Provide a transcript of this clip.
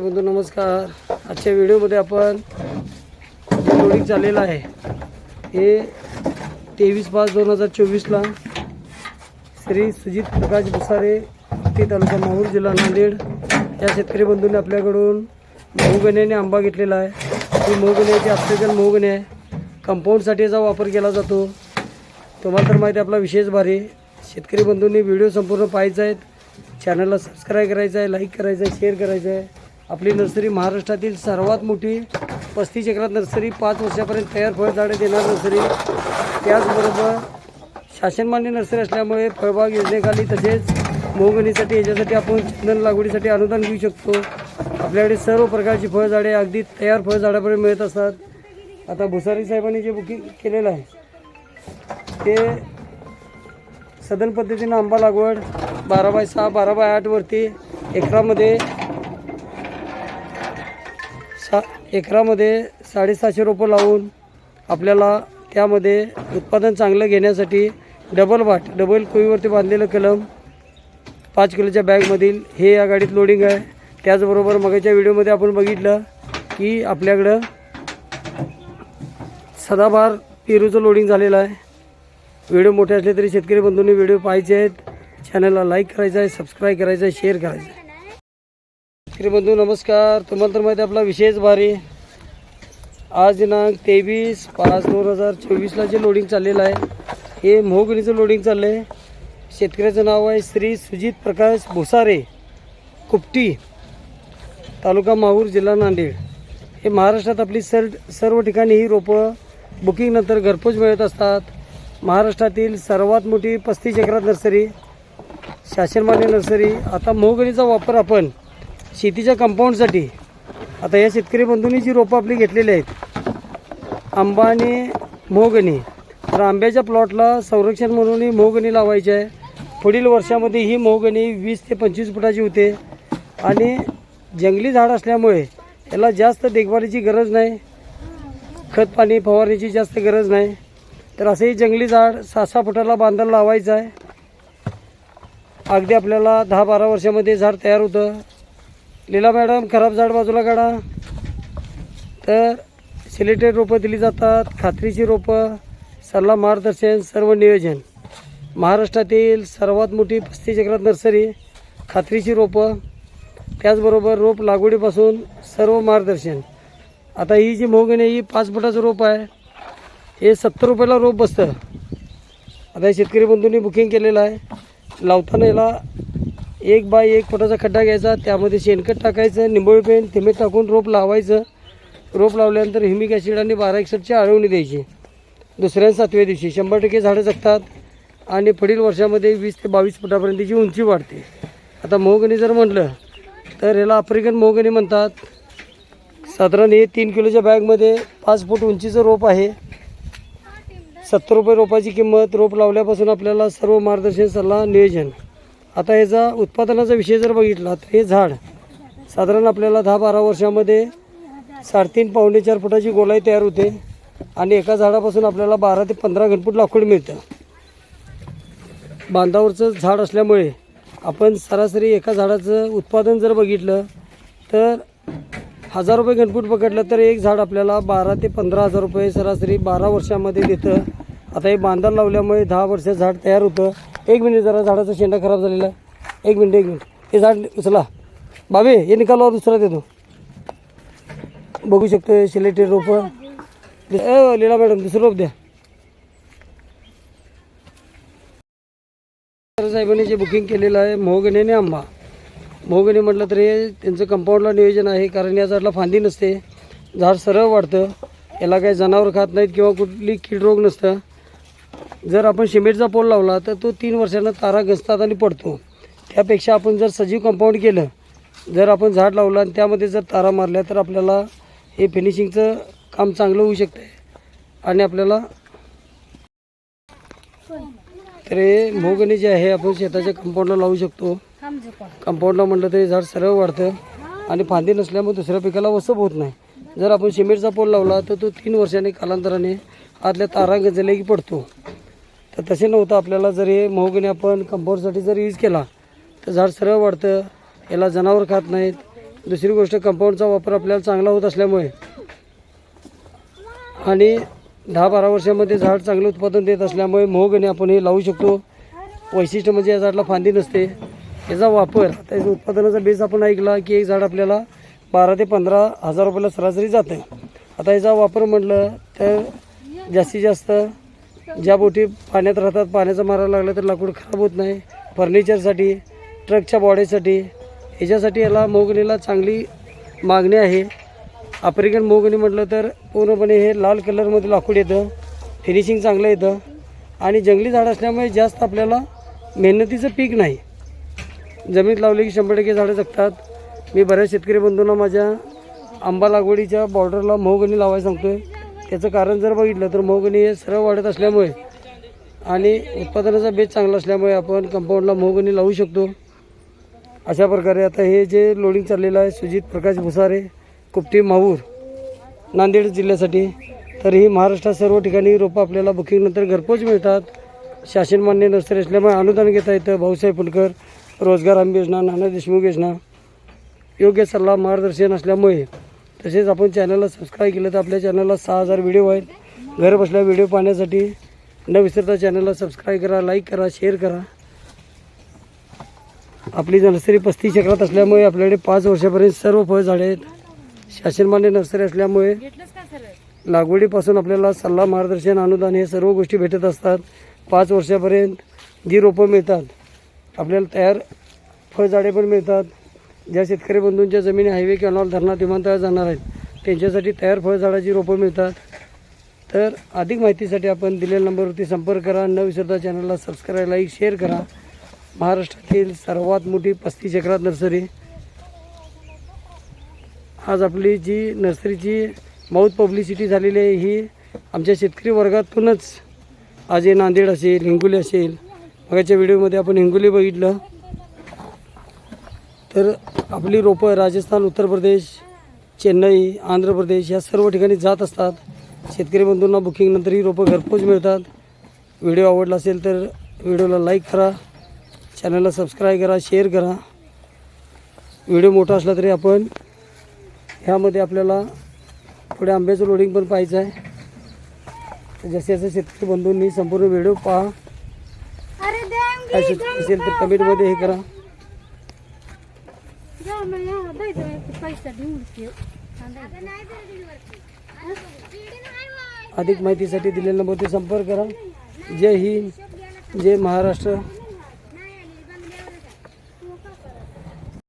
बंधू नमस्कार. आजच्या व्हिडिओमध्ये आपण जे लोडिंग चाललेलं आहे हे तेवीस पाच दोन हजार चोवीसला श्री सुजित प्रकाश भुसारे ते तालुका माहूर जिल्हा नांदेड या शेतकरी बंधूंनी आपल्याकडून मोहगणी आंबा घेतलेला आहे. ही मोहगण्याची आफ्रिकन मोहगणी आहे. कंपाऊंडसाठी याचा वापर केला जातो. तुम्हाला तर माहिती आहे आपला विशेष भारी. शेतकरी बंधूंनी व्हिडिओ संपूर्ण पाहायचा आहेत चॅनलला सबस्क्राईब करायचं आहे लाईक करायचं आहे शेअर करायचं आहे. आपली नर्सरी महाराष्ट्रातील सर्वात मोठी पस्तीस एकरात नर्सरी पाच वर्षापर्यंत तयार फळझाडे देणार नर्सरी. त्याचबरोबर शासनमान्य नर्सरी असल्यामुळे फळबाग योजनेखाली तसेच मोहगणीसाठी याच्यासाठी आपण चंदन लागवडीसाठी अनुदान घेऊ शकतो. आपल्याकडे सर्व प्रकारची फळझाडे अगदी तयार फळझाडापर्यंत मिळत असतात. आता भुसारी साहेबांनी जे बुकिंग केलेलं आहे ते सदन पद्धतीनं आंबा लागवड बारा बाय सहा बारा बाय आठवरती एकरामध्ये सा एकरामध्ये साडेसहाशे रोपं लावून आपल्याला त्यामध्ये उत्पादन चांगलं घेण्यासाठी डबल वाट डबल कोईवरती बांधलेलं कलम पाच किलोच्या बॅगमधील हे या गाडीत लोडिंग आहे. त्याचबरोबर मगाच्या व्हिडिओमध्ये आपण बघितलं की आपल्याकडं सदाभार पेरूचं लोडिंग झालेलं आहे. व्हिडिओ मोठे असले तरी शेतकरी बंधूंनी व्हिडिओ पाहायचे आहेत. चॅनलला लाईक करायचं आहे सबस्क्राईब करायचं आहे शेअर करायचं आहे. शेतकरी बंधू नमस्कार. तुम्हाला तर माहिती आहे आपला विशेष भारी. आज दिनांक तेवीस पाच दोन हजार चोवीसला जे लोडिंग चाललेलं आहे हे मोहगणीचं लोडिंग चाललं आहे शेतकऱ्याचं नाव आहे श्री सुजित प्रकाश भोसारे कुपटी तालुका माहूर जिल्हा नांदेड. हे महाराष्ट्रात आपली सर सर्व ठिकाणी ही रोपं बुकिंगनंतर घरपोच मिळत असतात. महाराष्ट्रातील सर्वात मोठी पस्तीस एकरात नर्सरी शासनमान्य नर्सरी. आता मोहगणीचा वापर आपण शेतीच्या कंपाऊंडसाठी आता या शेतकरी बंधूंनी जी रोपं आपली घेतलेली आहेत आंबा आणि तर आंब्याच्या प्लॉटला संरक्षण म्हणून मोगणी लावायची आहे. पुढील वर्षामध्ये ही मोगणी वीस ते पंचवीस फुटाची होते. आणि जंगली झाड असल्यामुळे याला जास्त देखभालीची गरज नाही. खत पाणी फवारणीची जास्त गरज नाही. तर असंही जंगली झाड सहा सहा फुटाला बांधायला लावायचं आहे. अगदी आपल्याला दहा बारा वर्षामध्ये झाड तयार होतं. लीला मॅडम खराब झाड बाजूला काढा. तर सिलेक्टेड रोपं दिली जातात खात्रीची रोपं सल्ला मार्गदर्शन सर्व नियोजन. महाराष्ट्रातील सर्वात मोठी पस्तीस चक्रात नर्सरी खात्रीची रोपं त्याचबरोबर रोप लागवडीपासून सर्व मार्गदर्शन. आता ही जी मोहगणी आहे, ही पाच फुटाचं रोप आहे. हे सत्तर रुपयाला रोप बसतं. आता हे शेतकरी बंधूंनी बुकिंग केलेलं आहे. लावताना याला एक बाय एक फुटाचा खड्डा घ्यायचा त्यामध्ये शेणखत टाकायचं निंबोळी पेंट थिमे टाकून रोप लावायचं. रोप लावल्यानंतर हिमिक ॲसिड आणि बारा एकसठची आळवणी द्यायची. दुसऱ्या सातव्या दिवशी शंभर टक्के झाडं जगतात आणि पुढील वर्षामध्ये वीस ते बावीस फुटापर्यंतची उंची वाढते. आता मोहगणी जर म्हटलं तर याला आफ्रिकन मोहगणी म्हणतात. साधारण हे तीन किलोच्या बॅगमध्ये पाच फूट उंचीचं रोप आहे. सत्तर रुपये रोपाची किंमत रोप लावल्यापासून आपल्याला सर्व मार्गदर्शन सल्ला नियोजन. आता याचा उत्पादनाचा विषय जर बघितला तर हे झाड साधारण आपल्याला दहा बारा वर्षामध्ये साडेतीन पावणे चार फुटाची गोलाई तयार होते आणि एका झाडापासून आपल्याला बारा ते पंधरा घनफूट लाकूड मिळतं. बांधावरचं झाड असल्यामुळे आपण सरासरी एका झाडाचं उत्पादन जर बघितलं तर हजार रुपये घनफूट पकडलं तर एक झाड आपल्याला बारा ते पंधरा हजार रुपये सरासरी बारा वर्षामध्ये देतं. आता हे बांधाला लावल्यामुळे दहा वर्ष झाड तयार होतं. एक मिनिट जरा झाडाचा शेंडा खराब झालेला. आहे एक मिनिट एक मिनिट. हे झाड उचला. बाबे हे निकालावर दुसरा देतो बघू शकतो शिलेटे रोपं. लीला मॅडम दुसरं रोप द्या. साहेबांनी जे बुकिंग केलेलं आहे मोहगणी आणि आंबा. मोहगणी म्हटलं तरी त्यांचं कंपाऊंडला नियोजन आहे कारण या झाडला फांदी नसते. झाड सरळ वाढतं. याला काही जनावर खात नाहीत किंवा कुठली कीड रोग नसतं. जर आपण सिमेंटचा पोल लावला तर तो तीन वर्षांना तारा घसतात आणि पडतो. त्यापेक्षा आपण जर सजीव कंपाऊंड केलं जर आपण झाड लावलं आणि त्यामध्ये जर तारा मारल्या तर आपल्याला हे फिनिशिंगचं काम चांगलं होऊ शकतं आणि आपल्याला तर हे मोहगणी जे आहे आपण शेताच्या कंपाऊंडला लावू शकतो. कंपाऊंडला म्हटलं तरी झाड सरळ वाढतं आणि फांदी नसल्यामुळे दुसऱ्या पिकाला वसप होत नाही. जर आपण सिमेंटचा पोल लावला तर तो तीन वर्षांनी कालांतराने आतल्या तारा गंजल्या की पडतो. तर तसे नव्हतं आपल्याला जर हे मोहगणी आपण कंपाऊंडसाठी जर यूज केला तर झाड सरळ वाढतं याला जनावर खात नाहीत. दुसरी गोष्ट कंपाऊंडचा वापर आपल्याला चांगला होत असल्यामुळे. आणि दहा बारा वर्षामध्ये झाड चांगलं उत्पादन देत असल्यामुळे मोहगणी आपण हे लावू शकतो. वैशिष्ट्य म्हणजे या झाडाला फांदी नसते. याचा वापर आता उत्पादनाचा बेस आपण ऐकला की एक झाड आपल्याला बारा ते पंधरा हजार रुपयाला सरासरी जातं. आता याचा वापर म्हटलं तर जास्तीत जास्त ज्या बोटी पाण्यात राहतात पाण्याचा मारा लागला तर लाकूड खराब होत नाही. फर्निचरसाठी ट्रकच्या बॉडीसाठी ह्याच्यासाठी याला मोगणीला चांगली मागणी आहे. आफ्रिकन मोगणी म्हटलं तर पूर्णपणे हे लाल कलरमध्ये लाकूड येतं फिनिशिंग चांगलं येतं आणि जंगली झाड असल्यामुळे जास्त आपल्याला मेहनतीचं पीक नाही. जमिनीत लावले की शंभर टक्के झाडं जगतात. मी बऱ्याच शेतकरी बंधूंना माझ्या आंबा लागवडीच्या बॉर्डरला मोगणी लावायला सांगतो आहे त्याचं कारण जर बघितलं तर मोगणी हे सरळ वाढत असल्यामुळे आणि उत्पादनाचा बेस चांगला असल्यामुळे आपण कंपाऊंडला मोगणी लावू शकतो. अशा प्रकारे आता हे जे लोडिंग चाललेलं आहे सुजित प्रकाश भुसारे कुपटी माहूर नांदेड जिल्ह्यासाठी तर ही महाराष्ट्रात सर्व ठिकाणी रोपं आपल्याला बुकिंगनंतर घरपोच मिळतात. शासनमान्य नर्सरी असल्यामुळे अनुदान घेता येतं. भाऊसाहेब फुलकर रोजगार हमी योजना नाना देशमुख योजना. योग्य सल्ला मार्गदर्शन असल्यामुळे तसेच आपण चॅनलला सबस्क्राईब केलं तर आपल्या चॅनलला सहा हजार व्हिडिओ आहेत. घर बसल्या व्हिडिओ पाहण्यासाठी न विसरता चॅनलला सबस्क्राईब करा लाईक करा शेअर करा. आपली नर्सरी पस्तीस चक्रात असल्यामुळे आपल्याकडे पाच वर्षापर्यंत सर्व फळझाडे आहेत. शासनमान्य नर्सरी असल्यामुळे लागवडीपासून आपल्याला सल्ला मार्गदर्शन अनुदान हे सर्व गोष्टी भेटत असतात. पाच वर्षापर्यंत जी रोपं मिळतात आपल्याला तयार फळझाडे पण मिळतात. ज्या शेतकरी बंधूंच्या जमिनी हायवे कॅनॉल धरणात विमानतळ जाणार आहेत त्यांच्यासाठी तयार फळझाडाची रोपं मिळतात. तर अधिक माहितीसाठी आपण दिलेल्या नंबरवरती संपर्क करा न विसरता चॅनलला सबस्क्राईब लाईक शेअर करा. महाराष्ट्रातील सर्वात मोठी पस्तीस एकरात नर्सरी. आज आपली जी नर्सरीची माऊथ पब्लिसिटी झालेली आहे ही आमच्या शेतकरी वर्गातूनच. आज हे नांदेड असेल हिंगोली असेल. मगाच्या व्हिडिओमध्ये आपण हिंगोली बघितलं. तर आपली रोपं राजस्थान उत्तर प्रदेश चेन्नई आंध्र प्रदेश या सर्व ठिकाणी जात असतात. शेतकरी बंधूंना बुकिंगनंतर ही रोपं घरपोच मिळतात. व्हिडिओ आवडला असेल तर व्हिडिओला लाईक करा. चॅनलला सबस्क्राईब करा शेअर करा. व्हिडिओ मोठा असला तरी आपण ह्यामध्ये आपल्याला पुढे आंब्याचं लोडिंग पण पाहायचं आहे. जसे जसे शेतकरी बंधूंनी संपूर्ण व्हिडिओ पहा. काय असेल तर कमेंटमध्ये हे करा. अधिक माहितीसाठी दिलेल्या नंबरवरती संपर्क करा. जय हिंद जय महाराष्ट्र.